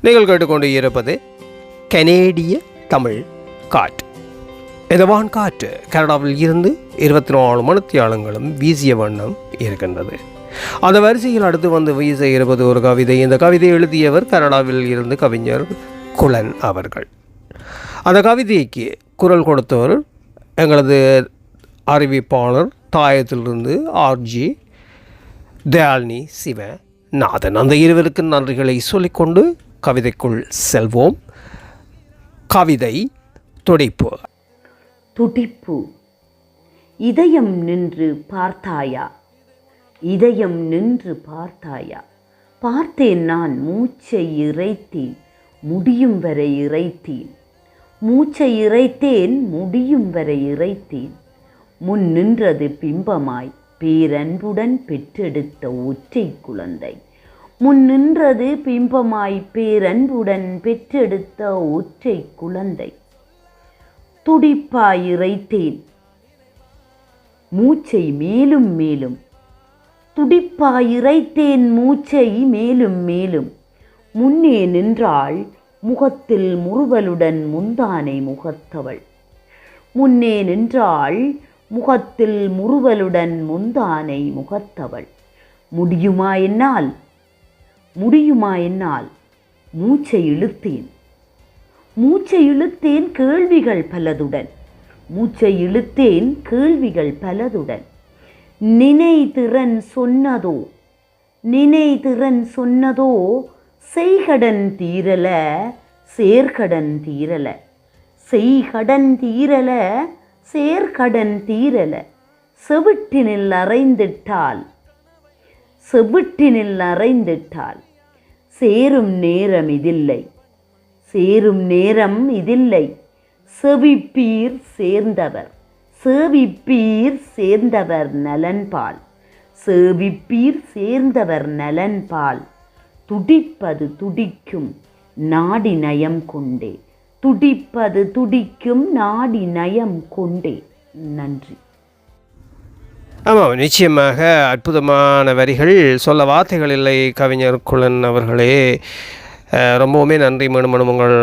நீங்கள் கேட்டுக்கொண்டு இருப்பது கனேடிய தமிழ் காற்று. இந்த வான் காற்று கனடாவில் இருந்து இருபத்தி நாலு மணித்தியாலங்களும் வீசிய வண்ணம் இருக்கின்றது. அந்த வரிசையில் அடுத்து வந்து வீச இருப்பது ஒரு கவிதை. இந்த கவிதை எழுதியவர் கனடாவில் இருந்து கவிஞர் குலன் அவர்கள். அந்த கவிதைக்கு குரல் கொடுத்தவர் எங்களது அறிவிப்பாளர் தாயத்திலிருந்து ஆர்ஜி தயாலினி சிவநாதன். அந்த இருவருக்கு நன்றிகளை சொல்லிக்கொண்டு கவிதைக்குள் செல்வோம். கவிதை துடிப்பு. துடிப்பு. இதயம் நின்று பார்த்தாயா? இதயம் நின்று பார்த்தாயா? பார்த்தேன் நான் மூச்சை இறைத்தேன் முடியும் வரை இறைத்தேன். மூச்சை இறைத்தேன் முடியும் வரை இறைத்தேன். முன் நின்றது பிம்பமாய் பேரன்புடன் பெற்றெடுத்த ஒற்றை குழந்தை. முன் நின்றது பிம்பமாய் பேரன்புடன் பெற்றெடுத்த ஒற்றை குழந்தை. துடிப்பாய் இறைத்தேன். மூச்சை மேலும் மேலும். துடிப்பாய் இறைத்தேன் மூச்சை மேலும் மேலும். முன்னே நின்றாள் முகத்தில் முறுவலுடன் முந்தானை முகத்தவள். முன்னே நின்றாள் முகத்தில் முறுவலுடன் முந்தானை முகத்தவள். முடியுமா என்னால்? முடியுமா என்னால்? மூச்சை இழுத்தேன். மூச்சை இழுத்தேன் கேள்விகள் பலதுடன். மூச்சை இழுத்தேன் கேள்விகள் பலதுடன். நினைதிறன் சொன்னதோ? நினைதிறன் சொன்னதோ? செய்கடன் தீரல சேர்கடன் தீரல. செய்கடன் தீரல சேர்கடன் தீரல. செவிட்டினில் அறைந்திட்டால் செவிட்டினில் அறைந்திட்டால் சேரும் நேரம் இதில்லை. சேரும் நேரம் இதில்லை. செவிப்பீர் சேர்ந்தவர். சேவிப்பீர் சேர்ந்தவர் நலன்பால். சேவிப்பீர் சேர்ந்தவர் நலன்பால். துடிப்பது துடிக்கும் நாடி நயம் கொண்டே. துடிப்பது துடிக்கும் நாடி நயம் கொண்டே. நன்றி. ஆமாம் நிச்சயமாக அற்புதமான வரிகள். சொல்ல வார்த்தைகள் இல்லை கவிஞர் குலன் அவர்களே. ரொம்பவுமே நன்றி மனுமனும் உங்கள்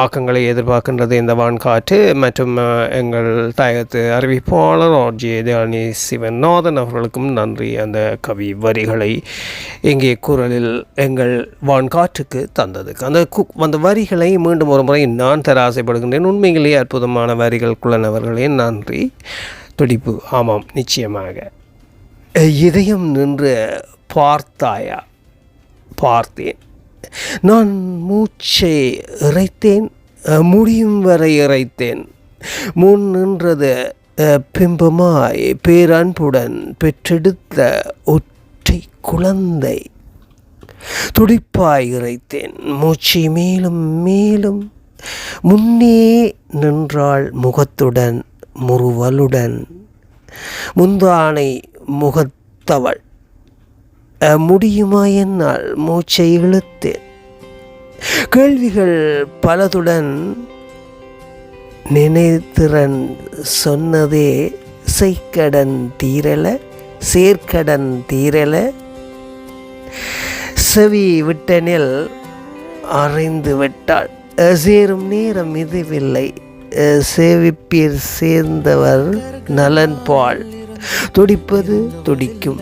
ஆக்கங்களை எதிர்பார்க்கின்றது இந்த வான்காற்று. மற்றும் எங்கள் தாயகத்து அறிவிப்பாளர் ஆர்ஜே தயானி சிவநாதன் அவர்களுக்கும் நன்றி. அந்த கவி வரிகளை இங்கே குரலில் எங்கள் வான்காற்றுக்கு தந்ததுக்கு அந்த கு அந்த வரிகளை மீண்டும் ஒரு முறை நான் தர ஆசைப்படுகின்றேன். உண்மையிலேயே அற்புதமான வரிகள் குலன் அவர்களே. நன்றி. துடிப்பு. ஆமாம் நிச்சயமாக. இதயம் நின்று பார்த்தாயா? பார்த்தேன். நான் மூச்சை இறைத்தேன் முடியும் வரை இறைத்தேன். முன் நின்றது பிம்பமாய் பேரன்புடன் பெற்றெடுத்த ஒற்றை குழந்தை. துடிப்பாய் இறைத்தேன் மூச்சை மேலும் மேலும் முன்னே நின்றாள் முகத்துடன். முறுவலுடன். முந்தானை முகத்தவள். முடியுமா என்னால் மூச்சை இழுத்தேன் கேள்விகள் பலதுடன் நினைத்திறன் சொன்னதே செய்கடன் தீரல சேர்க்கடன் தீரல. செவி விட்டனில் அறிந்து விட்டாள். சேரும் நேரம் இதுவில்லை. சேவிப்பீர் சேர்ந்தவர் நலன்பால் துடிப்பது துடிக்கும்.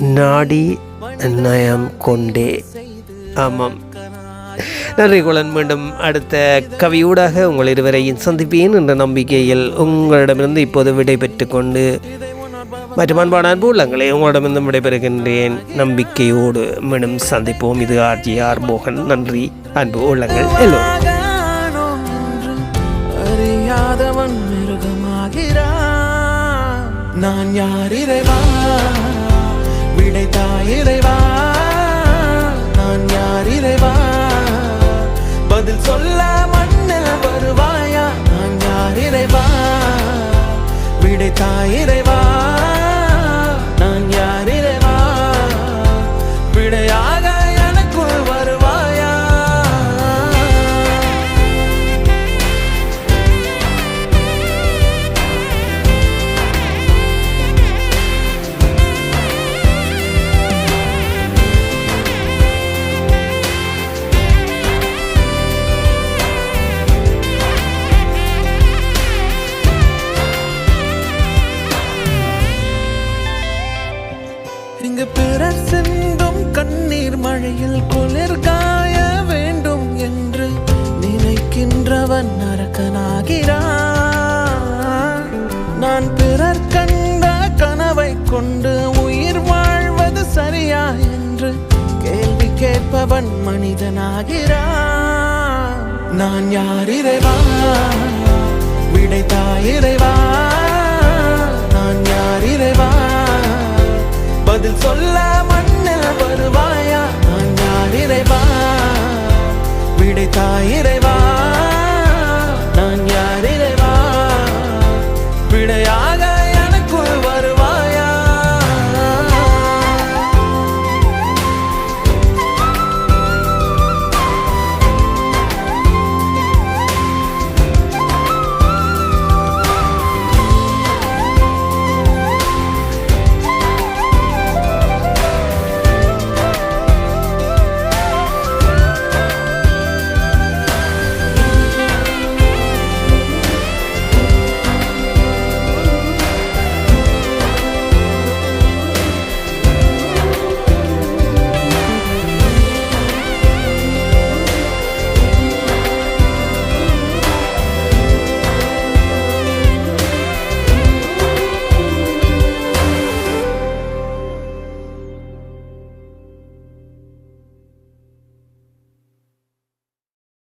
நாடி நயம் கொண்டே. ஆமாம். நன்றி குலன். மீண்டும் அடுத்த கவியூடாக உங்கள் இருவரையும் சந்திப்பேன் என்ற நம்பிக்கையில் உங்களிடமிருந்து இப்போது விடைபெற்று கொண்டு மற்றும் அன்பான அன்பு உள்ளங்களே உங்களிடமிருந்து விடைபெறுகின்றேன். நம்பிக்கையோடு மீண்டும் சந்திப்போம். இது ஆர்ஜிஆர் மோகன். நன்றி. அன்பு உள்ளங்கள் எல்லோரும். அறியாதவன் மிருகமாகிறான். நான் யார் இறைவா? விடைத்தா இறைவா? குளிர் காய வேண்டும் என்று நினைக்கின்றவன் நரக்கனாகிறான் நான் பிறர் கண்ட கனவை கொண்டு உயிர் வாழ்வது சரியா என்று கேள்வி கேட்பவன் மனிதனாகிறான். நான் யார் இறைவா? விடைத்தாய் இறைவா? நான் யார் இறைவா? பதில் சொல்ல மண்ணில் வருவாயா? ஆயிரே